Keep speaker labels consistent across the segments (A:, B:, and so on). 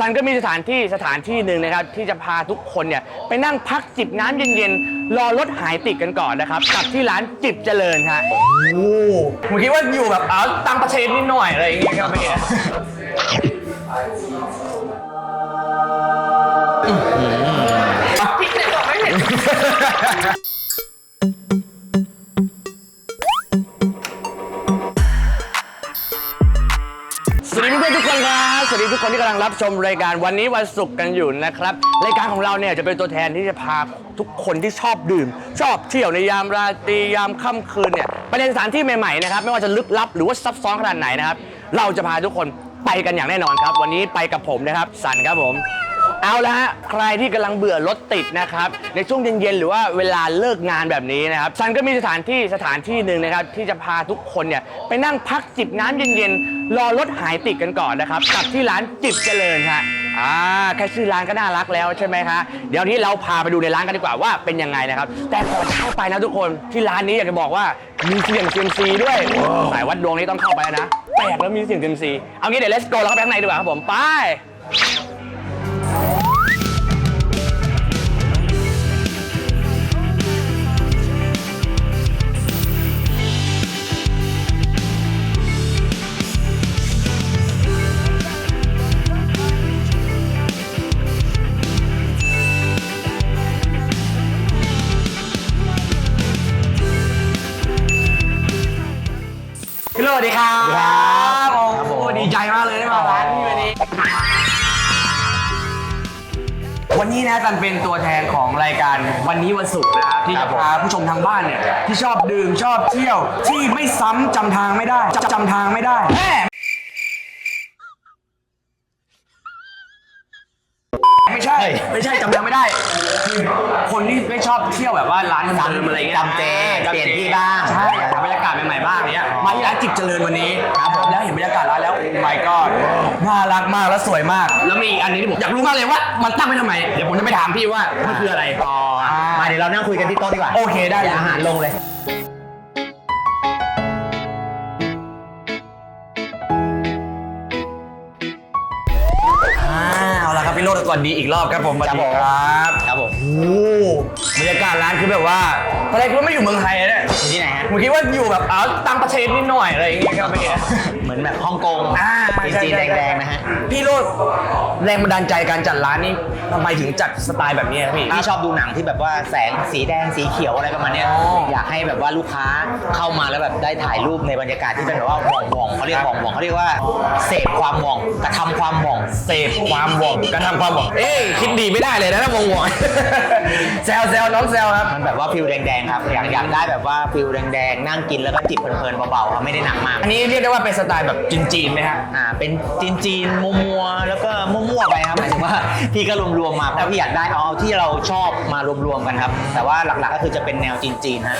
A: ซันก็มีสถานที่สถานที่หนึ่งนะครับ ที่จะพาทุกคนเนี่ยไปนั่งพักจิบน้ำเย็นๆ รอรถหายติดกันก่อนนะครับกับที่ร้านจิบเจริญฮะโอ้ผมคิดว่าอยู่แบบเอาต่างประเทศนิดหน่อยอะไรอย่างเงี้ยครับเมื่อกี้พี่เด็กบอกไม่เห็นส ทุกคนที่กำลังรับชมรายการวันนี้วันศุกร์กันอยู่นะครับ รายการของเราเนี่ยจะเป็นตัวแทนที่จะพาทุกคนที่ชอบดื่ม ชอบเที่ยวในยามราตรียามค่ำคืนเนี่ยไปในสถานที่ใหม่ๆนะครับไม่ว่าจะลึกลับหรือว่าซับซ้อนขนาดไหนนะครับเราจะพาทุกคนไปกันอย่างแน่นอนครับ วันนี้ไปกับผมนะครับสันครับผม เอาละฮะใครที่กำลังเบื่อรถติดนะครับ ในช่วงเย็นๆหรือว่าเวลาเลิกงานแบบนี้นะครับซันก็มีสถานที่สถานที่หนึ่งนะครับ ที่จะพาทุกคนเนี่ยไปนั่งพักจิบน้ำเย็นๆรอรถหายติดกันก่อนนะครับกับที่ร้านจิบเจริญฮะอ่าแค่ชื่อร้านก็น่ารักแล้วใช่ไหมคะเดี๋ยวนี้เราพาไปดูในร้านกันดีกว่าว่าเป็นยังไงนะครับ แต่ก่อนจะเข้าไปนะทุกคนที่ร้านนี้อยากจะบอกว่ามีเสียงเซียมซีด้วยสายวัดดวงนี้ต้องเข้าไปนะแปลกแล้วมีเสียงเซียมซีเอางี้เดี๋ยว let's go แล้วเข้าไปข้างในดีกว่าครับผมไป ดีครับ
B: ครับ
A: โอ้
B: ครับ
A: โห
B: ผม
A: ดีใจมากเลยได้มาร้านพี่วันนี้ วันนี้นะกันเป็นตัวแทนของรายการวันนี้วันศุกร์นะครับที่
B: ครั
A: จะ
B: บผม
A: พาผู้ชมทางบ้านเนี่ยที่ชอบดื่มชอบเที่ยวที่ไม่ซ้ำจำทางไม่ได้จำจำทางไม่ได้แม่ ไม่ใช่ ไม่ใช่จำทางไม่ได้คือคนที่ไม่ชอบเที่ยวแบบว่าร้านเดิมๆอะไรเงี้ย
B: จำเจ
A: อ่า
B: เปลี่ยนที่บ้าง
A: ใช่อยากหาบรรยากาศใหม่ๆบ้างเนี้ยมาที่ร้านจิบเจริญวันนี้
B: ครับผม
A: แล้วเห็นบรรยากาศร้านแล้วโอ้ my god น่ารักมากแล้วสวยมาก แล้วมีอีกอันหนึงที่ผมอยากรู้มากเลยว่ามันตั้งไว้ทำไมเดี๋ยวผมจะไปถามพี่ว่ามันคืออะไร
B: อ๋อมาเดี๋ยวเรานั่งคุยกันที่โต๊ะดีกว่า
A: โอเคได้เลย
B: อาหารลงเลย
A: ก่อนดีอีกรอบครับผมสวัส
B: ครับ
A: ดี
B: ผม
A: ครับ
B: ครับผม
A: โอ้บรรยากาศร้านคือแบบว่าตอนแรกคิดว่าไม่อยู่เมืองไทยนะเนี่ย
B: อยู่ที่ไหนฮะ
A: ผมคิดว่าอยู่แบบเอาต่างประเทศนิดหน่อยอะไรอย่างเงี้ยครับเมื่อกี้
B: เหมือนแบบฮ่องกง
A: อ่า
B: จีนๆแดงๆนะฮะ
A: พี่โรดแรงบันดาลใจการจัดร้านนี้ทำไมถึงจัดสไตล์แบบนี้ครับพี่
B: พี่ชอบดูหนังที่แบบว่าแสงสีแดงสีเขียวอะไรประมาณเนี้ย
A: อ๋อ
B: อยากให้แบบว่าลูกค้าเข้ามาแล้วแบบได้ถ่ายรูปในบรรยากาศที่เป็นแบบว่าหว่องหว่องๆเขาเรียกหว่องหว่องๆเขาเรียกว่าเสพความหว่องกระทำความหว่อง
A: เสพความหวังกระทำความหวังเอ้ยคิดดีไม่ได้เลยนะถ้าวงหวงแซวแซวน้องแซวครับ
B: มันแบบว่าฟิลแดงๆครับ อยากอยากได้แบบว่าฟิลแดงๆ นั่งกินแล้วก็จิบเพลินๆเบาๆครับไม่ได้หนักมาก
A: อันนี้เรียกได้ว่าเป็นสไตล์แบบจีนๆไหมฮะ
B: อ่าเป็นจีนจีนๆมัวๆแล้วก็มั่วๆไปครับหมายถึงว่าพี่ก็รวมๆมาเพราะพี่อยากได้เอาที่เราชอบมารวมๆกันครับ แต่ว่าหลักๆก็คือจะเป็นแนวจีนๆฮะ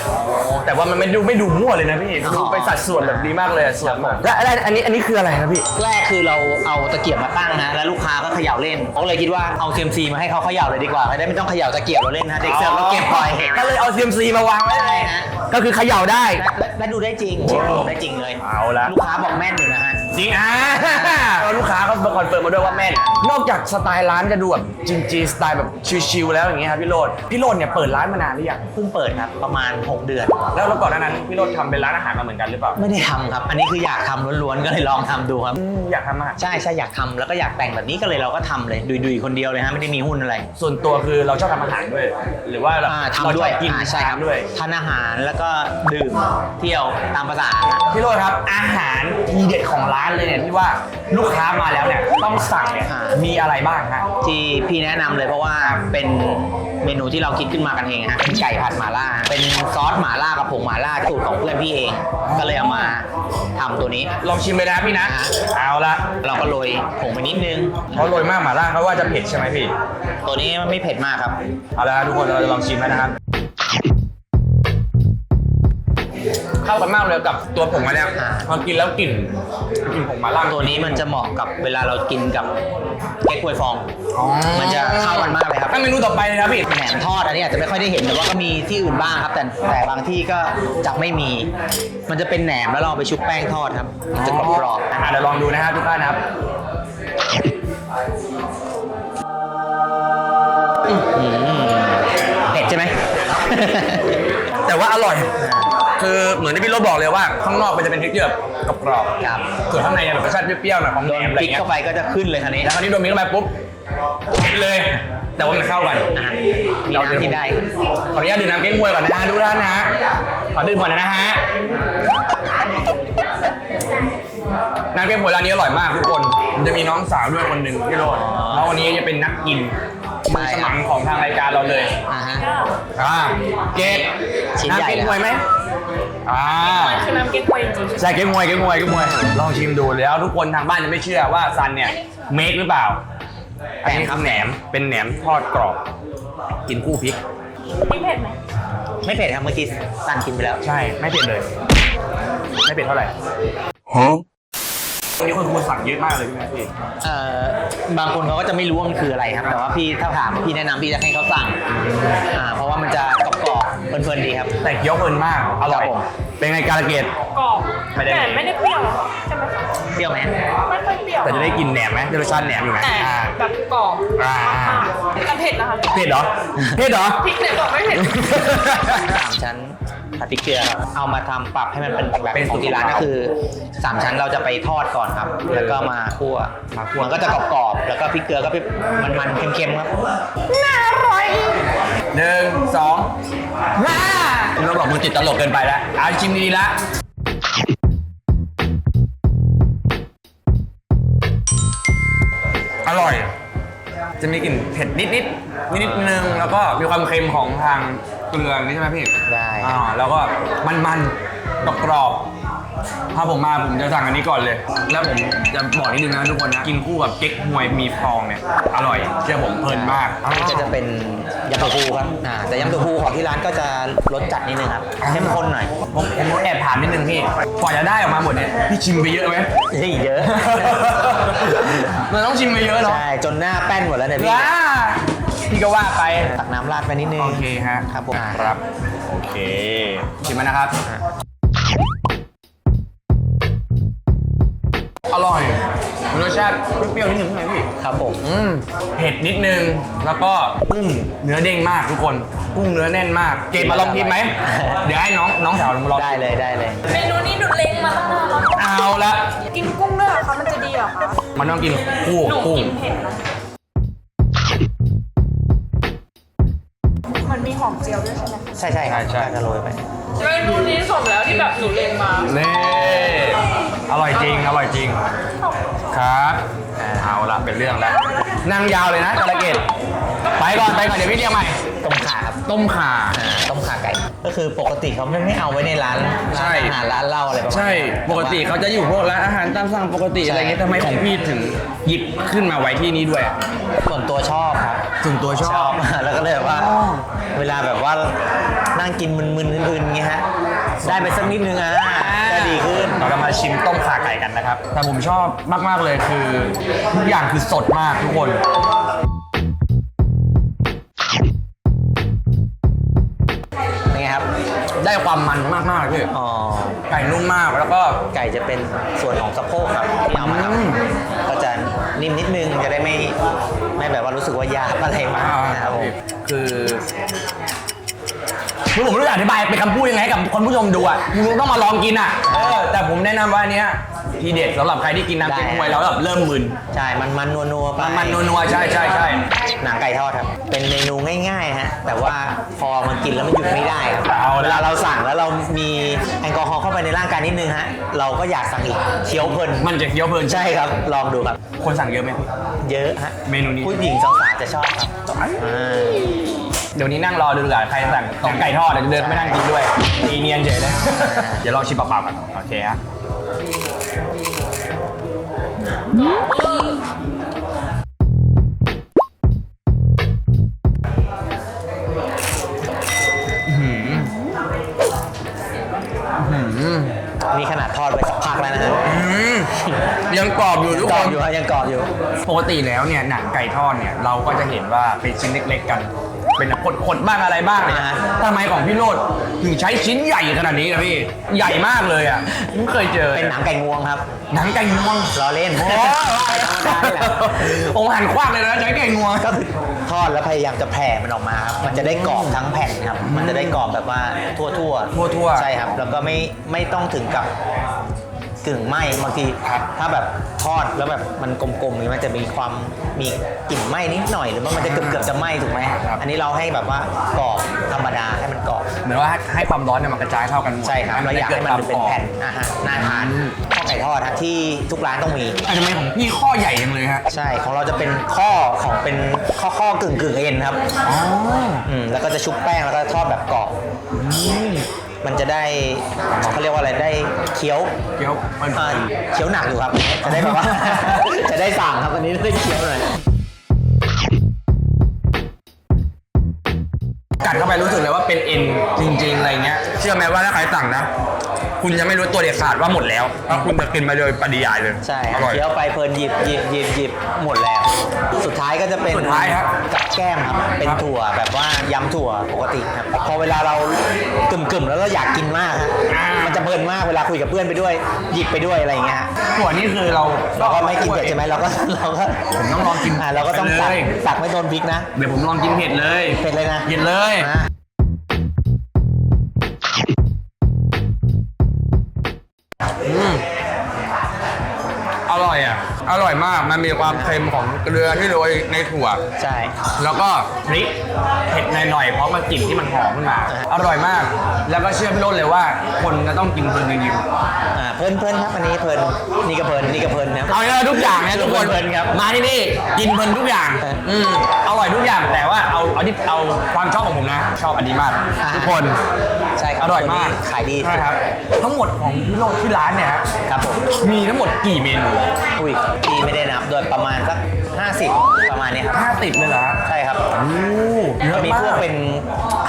A: แต่ว่ามันไม่ดูไม่ดูมั่วเลยนะพี่
B: อ๋อ
A: ดูไปสัดส่วนแบบดีมากเลยอะส่วนแบบและอะไรอันนี้อันนี้คืออะไรครับพี่
B: แรกคือเราเอาตะเกียบมาตั้งนะแล้วลูกค้าก็เขย่าเล่นเขาก็เลยคิดว่าเอาเซมซีมาให้เขาเขย่าเลยดีกว่าจะได้ไม่ต้องเขย่าตะเกียบเราเล่นนะเด็กเสิร์ฟก็เก็บปล่อย
A: ก็เลยเอา CMC มาวางไว้
B: ใช่ฮะ
A: ก็คือเขย่าได้
B: และและและดูได้จริงเช็คดูได้จริงเลย
A: เอาละ
B: ลูกค้าบอกแม่นอยู่นะฮะ
A: จริงอะแล้วลูกค้าเขามาคอนเฟิร์มมาด้วยว่าแม่น นอกจากสไตล์ร้านจะดูแบบจีนๆสไตล์แบบชิลๆแล้วอย่างเงี้ยครับพี่โรดพี่โรดเนี่ยเปิดร้านมานานหรือยัง
B: เพิ่งเปิดครับประมาณ 6 เดือน
A: แล้วแล้วก่อนหน้านั้นพี่โรดทำเป็นร้านอาหารมาเหมือนกันหรือเปล่า
B: ไม่ได้ทำครับ อันนี้คืออยากทำล้วนๆก็เลยลองทำดูครับ
A: อืมอยากทำอาหาร
B: ใช่ใช่อยากทำแล้วก็อยากแต่งแบบนี้ก็เลยเราก็ทำเลยดุยๆคนเดียวเลยฮะไม่ได้มีหุ้นอะไร
A: ส่วนตัวคือเราชอบทำอาหารด้วย หรือว่าเรา
B: อ่า
A: เรา
B: ทำด้วย
A: ชอบกิน
B: อ่าใช่ครับ
A: ด้วย
B: ทานอาหารแล้วก็ดื่มเที่ยวตามภาษาฮะ
A: พี่โรดครับอาหารทีเด็ดของร้านเลยเนี่ยที่ว่าลูกค้ามาแล้วเนี่ยต้องสั่งเนี่ยมีอะไรบ้างฮะ
B: ที่พี่แนะนำเลยเพราะว่าเป็นเมนูที่เราคิดขึ้นมากันเองฮะเป็นไก่ผัดหม่าล่า เป็นซอสหม่าล่ากับผงหม่าล่าสูตรของเพื่อนพี่เอง ก็เลยเอามาทำตัวนี้
A: ลองชิมเลยนะพี่นะ
B: อ่า
A: เอาละ
B: เราก็โรยผงไปนิดนึง
A: เพราะโรยมากหม่าล่าเขาว่าจะเผ็ดใช่ไหมพี่
B: ตัวนี้ไม่เผ็ดมากครับ
A: เอาละครับทุกคนเราจะลองชิมแล้วนะครับ เข้ากันมากเลยกับตัวผงมาเนี่ย
B: อ่า
A: พอกินแล้วกลิ่นกลิ่นผงหม่าล่า
B: ตัวนี้มันจะเหมาะกับเวลาเรากินกับเก๊กฮวยฟอง
A: อ๋อ
B: มันจะเข้ากันมากเลยครับ
A: ถ้าเมนูต่อไปเลยครับพี่
B: แหนมทอดอันนี้อาจจะไม่ค่อยได้เห็นแต่ว่าก็มีที่อื่นบ้างครับ แต่แต่บางที่ก็จะไม่มี มันจะเป็นแหนมแล้วเราเอาไปชุบแป้งทอดครับมันจะกรอบๆ
A: อะเดี๋ยวลองดูนะครับทุกท่านนะครับ
B: เผ็ดใช่ไหม
A: แต่ว่าอร่อย คือเหมือนที่พี่โรจน์บอกเลยว่าข้างนอกมันจะเป็นพริกที่แบบกรอบ
B: ครับ
A: ๆส่วนข้างในเนี่ยแบบรสชาติเปรี้ยวๆหน่อยของ
B: โด
A: แหน
B: น
A: มอะไร
B: พริก
A: เงี้ย
B: เข้าไปก็จะขึ้นเลยคันนี้
A: แล้วคราวนี้โดนพริกเข้าไปปุ๊บเลย แต่ว่ามันเข้ากัน
B: อะมีน้ำที่ได้
A: ขออนุญาตดื่มน้ำเก๊กฮวยก่อนนะฮะทุกท่านนะฮะขอดื่มก่อนนะฮะน้ำเก๊กฮวยร้านนี้อร่อยมากทุกคนมันจะมีน้องสาวด้วยคนหนึ่งพี่โรจน์แล้ววันนี้จะเป็นนักกินมือสมังของทางรายการเราเลย
B: อ่าฮะ
A: อ่าเกต
B: ชิ้นใหญ่
A: น้ำเก๊กฮวยไหม อ่า
C: คือน้ำเก๊กฮวยจริง
A: ใช่เก๊กฮวยเก๊กฮวยเก๊กฮวย ลองชิมดูแล้วทุกคนทางบ้านจะไม่เชื่อว่าซันเนี่ยเมคหรือเปล่า อันนี้คือแหนมเป็นแหนมทอดกรอบ กินคู่พริก
C: ๆนี่เผ็ดไหม
B: ไม่เผ็ดครับเมื่อกี้สั่งกินไปแล้ว
A: ใช่ไม่เผ็ดเลย ไม่เผ็ดเท่าไหร่วันนี้คนคุณสั่งเยอะมากเลยพี่แม่พี่
B: เอ่อบางคนเขาก็จะไม่รู้ว่ามันคืออะไรครับ แต่ว่าพี่ถ้าถามพี่แนะนำพี่จะให้เขาสั่งอ่าเพราะว่ามันจะกรอบๆ เพลินๆดีครับ
A: แต่เคี้ยวเพลินมาก อร่อย
B: ครับผม
A: เป็นไงการะเกด
C: กรอบ
A: ไม่ได้
C: แต่ไม่ได้เปรี้ยวใช่ไหมคะ
B: เปรี้ยวไหม
C: ไม่ค่อยเปรี้ยว
A: แต่จะได้กินแหนมไหมได้รสชาติแหนมอยู่ไหม
C: แต่
A: อ่า
C: แบบกรอบ
A: อ่า
C: มากๆแต่เผ็ดนะคะ
A: เผ็ดเหรอเผ็ดเหรอ
C: พริกเนี่ยบอกไม่เผ็ด
B: สามชั้นผัดพริกเกลือครับเอามาทำปรับให้มันเป็นแบบ
A: เป็น
B: ของที่ร้านก็คือสามชั้นเราจะไปทอดก่อนครับ แล้วก็มาคั่ว
A: มาคั่ว
B: มันก็จะกรอบๆแล้วก็พริกเกลือก็มันๆเค็มๆครับ
A: หนึ่ง กมึงติดตลกเกินไปแล้วเอาชิมดีๆละอร่อย จะมีกลิ่นเผ็ดนิดนิดนิดนิดๆนึง แล้วก็มีความเค็มของทางเกลือนี่ใช่ไหมพี่
B: ได้
A: อ่า แล้วก็มันมันๆกรอบๆ ถ้าผมมาผมจะสั่งอันนี้ก่อนเลย แล้วผมจะบอกนิดนึงนะทุกคนนะ กินคู่กับเก๊กฮวยมีฟองเนี่ย อร่อยเชื่อผมเพลินมาก
B: อันนี้ก็จะเป็นยำตัวผู้ครับอ่าแต่ยำตัวผู้ของที่ร้านก็จะรสจัดนิดนึงครับเข้มข้นหน่อย
A: ผมผมแอบถามนิดนึงพี่กว่าจะได้ออกมาหมดเนี่ยพี่ชิมไปเยอะไหม
B: เฮ้ยเยอะ
A: มันต้องชิมไปเยอะเนาะ
B: ใช่จนหน้าแป้นหมดแล้วเนี่ยพี่
A: ว้าพี่ก็ว่าไป
B: ตักน้ำราดไปนิดนึง
A: โอเคฮะ
B: ครับผม
A: ครับโอเคชิมมันนะครับ ร่อยรสชาติเปรี้ยวๆนิดนึงใช่ไหมพี่
B: ครับผม
A: อืมเผ็ดนิดนึง แล้วก็กุ้งเนื้อเด้งมากทุกคน กุ้งเนื้อแน่นมาก เกมมาลองชิมไหม เดี๋ยวให้น้องน้องสาวลองลอง
B: ได้เลยได้เลย
C: เมนูนี้หนูเล็งมาตั้งนานแล้ว
A: เอาละ
C: กินกุ้งด้วยเหรอคะมันจะดีเหรอคะ
A: มันต้องกินคู่
C: หนู
A: กุ้ง
C: กินเผ็ดนะมันมีหอมเจียวด้วยใช่ไหม
B: ใช่ใช่ครับจะโรยไป
C: เมนูนี้สมแล้วที่แบบหนูเล็งมา
A: เน่ อร่อยจริง อร่อยจริง ครับเอาละเป็นเรื่องแล้วนั่งยาวเลยนะจระเกดไปก่อนไปก่อนเดี๋ยวพี่เรียกใหม่
B: ต้มข่าครับ
A: ต้มข่า
B: อ่าต้มข่าไก่ ก็คือปกติเขาไม่ไม่เอาไว้ในร้าน
A: ใช่
B: ร้านอาหารร้านเหล้าอะไรประมาณ
A: ใช่
B: นี้
A: ปกติเขาจะอยู่พวกร้านอาหารตามสั่งปกติอะไรเงี้ย
B: ใช่
A: ทำไมของพี่ถึงหยิบขึ้นมาไว้ที่นี้ด้วย
B: ส่วนตัวชอบครับ
A: ส่วนตัวชอบ
B: แล้วก็เลยแบบว่า
A: อ๋อ
B: เวลาแบบว่านั่งกินมึนๆอื่นๆเงี้ยฮะ ได้ไปสักนิดนึงอะก็ดีขึ้น
A: เราจะมาชิมต้มข่าไก่กันนะครับ แต่ผมชอบมาก ๆ เลยคือ ทุกอย่างคือสดมากทุกคน
B: เป็นไงครับ
A: ได้ความมันมากๆเลยพี่
B: อ๋อ
A: ไก่นุ่มมากแล้วก็
B: ไก่จะเป็นส่วนของสะโพกครับที่เอามาท
A: อืมำ
B: ก็จะนิ่มนิดนึงจะได้ไม่ไม่แบบว่ารู้สึกว่ายากอะไรมากนะครับผม
A: คือ คือผมไม่รู้จะอธิบายเป็นคำพูดยังไงให้กับคนผู้ชมดูอะมึงต้องมาลองกินอะเออแต่ผมแนะนำว่าอันเนี้ยทีเด็ดสำหรับใครที่กินน้ำเก๊กฮวยแล้วแบบเริ่มมึน
B: ใช่ มันมันนัวนัวๆไป
A: มันนัวๆใช่ใช่ใช่
B: หนังไก่ทอดครับ เป็นเมนูง่ายๆฮะ แต่ว่าพอมันกินแล้วมันหยุดไม่ได้ครับ
A: เอา
B: เว
A: ละ
B: ลาเราสั่งแล้วเรามีแอลกอฮอล์เข้าไปในร่างกายนิดนึงฮะ เราก็อยากสั่งอีกเคี้ยวเพลิน
A: มันจะเคี้ยวเพลิน
B: ใช่ครับ ลองดูครับ
A: คนสั่งเยอะไหมพี่
B: เยอะฮะ
A: เมนูนี้
B: ผู้หญิงสาวๆจะชอบครับอ่า
A: เดี๋ยวนี้นั่งรอดูดีกว่าใครสั่งต้มไก่ทอดเดี๋ยวจะเดินไปนั่งกินด้วยตีเนียนเฉยเลย เดี๋ยวลองชิมเปล่าๆกันโอเคฮะอื้อหืออื้อหือ
B: นี่ขนาดทอดไปสักพักแล้วนะฮะ
A: อืมยังกรอบอยู่ทุก
B: กร
A: ค
B: อบ
A: น
B: อยู่ฮะยังกรอบอยู่
A: ปกติแล้วเนี่ยหนังไก่ทอดเนี่ยเราก็จะเห็นว่าเป็นชิ้นเล็ก ๆ กัน เป็นแบบขดๆบ้างอะไรบ้างเนี่ย
B: อ่าฮะ
A: ทำไมของพี่โรดถึงใช้ชิ้นใหญ่ขนาดนี้นะพี่ ใหญ่มากเลยอะไม่เคยเจอ
B: เป็นหนังไก่งวงครับ
A: หนังไก่งวง
B: ล้อเล่น
A: โอ้
B: ไก่ธรรมดานี่แหละ
A: องหันคว้างเลยนะใช้ไก่งวง
B: ก็คือทอดแล้วพยายามจะแผ่มันออกมาครับมันจะได้กรอบทั้งแผ่นครับ มันจะได้กรอบแบบว่าทั่วทั่วๆ
A: ทั่วๆ
B: ใช่ครับ แล้วก็ไม่ไม่ต้องถึงกับ กึ่งไหม้บางที
A: ครับ
B: ถ้าแบบทอดแล้วแบบมันกลมๆนี่มันจะมีความมีกลิ่นไหม้นิดหน่อย หรือว่ามันจะเกือบเกือบๆจะไหม้ถูกไหม
A: ครับ
B: อันนี้เราให้แบบว่ากรอบธรรมดาให้มันกรอบ
A: เหมือนว่าให้ความร้อนเนี่ยมันกระจายเท่ากันหมด
B: ใช่ครับเราอยากให้มันเป็นแผ่น
A: อา
B: อาหารน่าทานข้าวไก่ทอดฮะที่ทุกร้านต้องมี
A: ทำไมของพี่ข้อใหญ่จังเลยฮะ
B: ใช่ของเราจะเป็นข้อของเป็นข้อข้อกึ่งกึ่งๆเอ็นครับ
A: อ๋อ
B: อืมแล้วก็จะชุบแป้งแล้วก็ทอดแบบกรอบ มันจะได้เขาเรียกว่าอะไรได้เคี้ยว
A: เกี๊ยวมัน
B: อ่าเคี้ยวหนักอยู่ครับ จะได้แบบว่า จะได้สั่งครับอันนี้ได้เคี้ยวหน่อย
A: กัดเข้าไปรู้สึกเลยว่าเป็นเอ็นจริงๆอะไรเงี้ยเชื่อไหมว่าถ้าใครสั่งนะ คุณจะไม่รู้ตัวเด็ดขาดว่าหมดแล้วเพราะคุณจะกินไปโดยปริยายเลย
B: ใช่
A: อ
B: ครับ
A: ร่อย
B: เคี้ยวไปเพลินหยิบหยิบหยิบหยิบหมดแล้ว สุดท้ายก็จะเป็น
A: สุดท้ายครับ
B: กับแก้มครับ เป็น
A: ครับ
B: ถั่วแบบว่ายำถั่วปกติครับ พอเวลาเรากึ่มๆแล้วเราอยากกินมากฮะมันจะเพลินมากเวลาคุยกับเพื่อนไปด้วย หยิบไปด้วยอะไรอย่างเงี้ยฮะ
A: ถั่วนี่คือเรา
B: เราก็ไม่กินเผ็ดใช่ไหมเราก็เราก็
A: ผมต้องลองกิน
B: อ่าเราก็ต้องตัก
A: ไปเลย
B: ตักไม่โดนพริกนะ
A: เดี๋ยวผมลองกินเผ็ดเลย
B: เผ็ดเลยนะ
A: เผ็ดเลย
B: อะ
A: อร่อยอะ อร่อยมาก มันมีความเค็มของเกลือที่โรยในถั่ว
B: ใช่
A: แล้วก็พริกเผ็ดหน่อยๆเพราะมันกลิ่นที่มันหอมขึ้นมา
B: อ่า
A: อร่อยมาก แล้วก็เชื่อพี่โรดเลยว่า คนจะต้องกินเพลินจริงๆ
B: อ่าเพลินเพลินครับอันนี้เพลินนี่ก็เพลินนี่ก็เพลินนะครับ
A: เอาเลยทุกอย่างนะทุกคน
B: เพลินครับ
A: มาที่นี่กินเพลินทุกอย่าง
B: เอออื
A: อืมอร่อยทุกอย่างแต่ว่าเอาเอาที่เอาความชอบของผมนะ ชอบอันนี้มาก
B: อ่า
A: ทุกคน
B: ใช่ครั
A: อบร่อยมาก
B: ขายดี
A: ใช่ครับทั้งหมดของพี่โรดที่ร้านเนี่ยฮะ
B: ครับผม
A: มีทั้งหมดกี่เมนู
B: อุ้ยพี่ไม่ได้นับโดยประมาณสัก50 ประมาณนี้ครับ
A: ห้าสิบเลยเหรอฮะ
B: ใช่ครับ
A: โอ้เย
B: ก็
A: อะ
B: มี
A: มา
B: พวก
A: ก
B: เป็น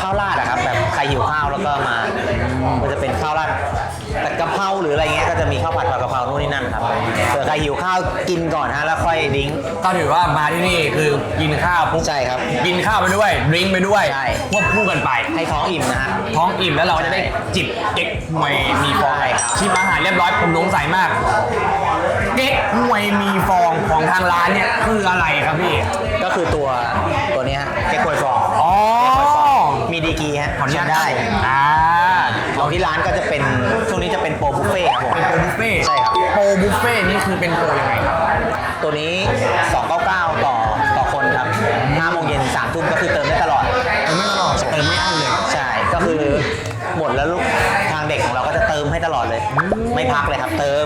B: ข้าวราดอะครับแบบใครหิวข้าวแล้วก็มามันจะเป็นข้าวราดแต่ กะเพราหรืออะไรเงี้ยก็จะมีข้าวผัดผัดกะเพรานู่นนี่นั่นครับเผื่อใครหิวข้าวกินก่อนฮะแล้วค่อยดิ้ง
A: ก็ถือว่ามาที่นี่คือกินข้าวปุ๊บ
B: ใช่ครับ
A: กินข้าวไปด้วยดริงก์ไปด้วย
B: ใช่
A: ควบคู่กันไป
B: ให้ท้องอิ่มนะฮะ
A: ท้องอิ่มแล้วเราจะได้
B: ใช่
A: จิบเก๊กฮวยมีฟอง
B: ใช่ครับ
A: ชิมอาหารเรียบร้อยผมสงสัยมาก เก๊กฮวยมีฟองของทางร้านเนี่ยคืออะไรครับพี่
B: ก็คือตัวตัวเนี้ยฮะเก๊กฮวยฟอง
A: อ๋อ
B: มีดีกรีฮะ
A: ขออนุญาต
B: ได้
A: อ่า
B: ของที่ร้านก็จะเป็นช่วงนี้จะเป็นโปรบุฟเฟ่ต์ครับผม
A: เป็นโปรบุฟเฟ่ต์
B: ใช่ครับ
A: โปรบุฟเฟ่ต์นี่คือเป็นโปรยังไงครับ
B: ตัวนี้ 299 ต่อต่อคนครับ5โมงเย็น3ทุ่มก็คือเติมได้ตลอด
A: เติมไม่ตลอดเติมไม่อั้นเลย
B: ใช่ ก็คือหมดแล้วลูกทางเด็กของเราก็จะเติมให้ตลอดเลย ไม่พักเลยครับ เติม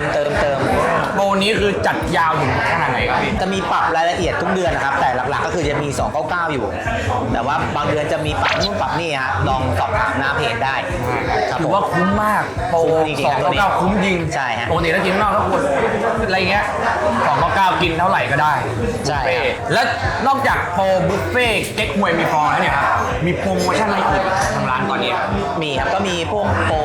B: เติมเติม
A: โปร นี้คือจัดยาวถึงขนาดไหนครับพี่
B: จะมีปรับรายละเอียดทุกเดือนนะครับ แต่หลักๆก็คือจะมี 299 อยู่ แต่ว่าบางเดือนจะมีปรับนู่นปรับนี่ฮะลองสอบถามหน้าเพจได้ครับ
A: ถื
B: ผ
A: อ
B: ม
A: ว่าคุ้มมากโปร
B: คุ้มจริง
A: ส
B: ๆ
A: อง
B: ครับตัวนี้
A: เก้าคุ้มจริง
B: ใช่ฮะ
A: ปกติถ้ากินนอกก็ควรอะไรเงี้ยสองเก้ากินเท่าไหร่ก็ได้
B: ใช่
A: บุฟเฟ่
B: ครับ
A: แล้วนอกจากโปรบุฟเฟ่เก๊กฮวยมีฟองแล้วเนี่ยครับมีโปรโมชั่นอะไรอีกทางร้านตอนนี้ครับ
B: มีครับก็มีพวกโปร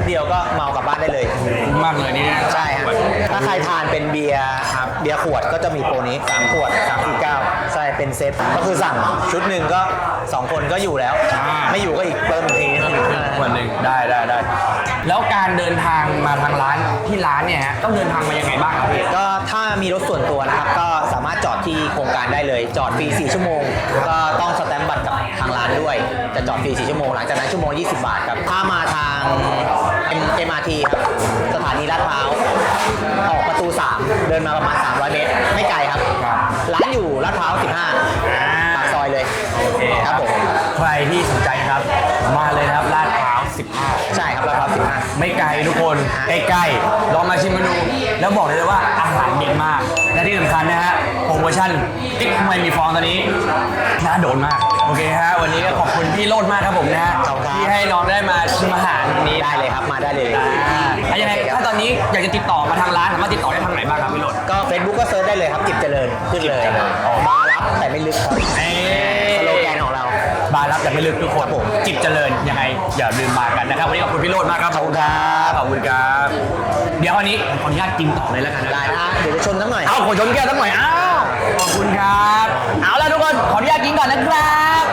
B: คนจัดชุดเดียวก็เมากลับบ้านได้เลย
A: คุ้มมากเลยนี่
B: ใช่ครับถ้าใครทานเป็นเบียร์ครับเบียร์ขวดก็จะมีโปรนี้ 3 ขวด 349 ใช่เป็นเซตก็คือสั่งชุดหนึ่งก็ 2 คนก็อยู่แล้ว ไม่อยู่ก็อีกเพิ่มอีกที
A: วันหนึ่งได้ได้ได้แล้วการเดินทางมาทางร้านที่ร้านเนี่ยฮะต้องเดินทางมายังไงบ้างครับพี่
B: ก็ถ้ามีรถส่วนตัวนะครับก็สามารถ จอดที่โครงการได้เลย จอดฟรี4ชั่วโมง ก็ต้องสแตมป์บัตรกับทางร้านด้วย จะจอดฟรี4ชั่วโมง หลังจากนั้นชั่วโมง 20 บาทครับ ถ้ามาทาง M- MRT ครับ สถานีลาดพร้าว ออกประตู 3 เดินมาประมาณ 300 เมตร ไม่ไกลครับ
A: ครับ
B: ร้านอยู่ลาดพร้าว 15ปากซอยเลย
A: โอเค
B: ครับผม
A: ใครที่สนใจนะครับ มาเลยนะครับลาดพร้าว
B: ใช่ครับลาดพร้าว
A: 15 ไม่ไกลทุกคน ใกล้ๆ ลองมาชิมกันดู แล้วบอกเลยว่าอาหารเด็ดมาก และที่สำคัญนะฮะโปรโมชั่นติ๊กไม่มีฟองตอนนี้น่าโดนมาก โอเคฮะวันนี้ก็ขอบคุณพี่โรดมากครับผมนะฮะ
B: ขอบคุณครับ
A: ที่ให้น้องได้มาชิมอาหารวันนี้
B: ได้เลยครับ มาได้เลย
A: อ่าอะยังไงถ้าตอนนี้อยากจะติดต่อมาทางร้านสามารถติดต่อได้ทางไหนบ้างครับพี่โรด
B: ก็ Facebook ก็เซิร์ชได้เลยครับจิบเจริญ ขึ้นเลยมารับแต่ไม่ลึกครับ
A: เอ้
B: ส
A: บาร์รับแต่ไม่ลึกทุกคนผมจิบเจริญยังไงอย่าลืมมากันนะครับวันนี้ขอบคุณพี่โรดมากครับขอบคุณครับขอบคุณครับ เดี๋ยววันนี้ผมขออนุญาตกินต่อเลยแล้วกันนะ
B: ได้นะเดี๋ยวจะชนทั้งหน่อย
A: เอาขอชนแก้วสักหน่อยอ้าวขอบคุณครับ เอาละทุกคนขออนุญาตกินก่อนนะครับ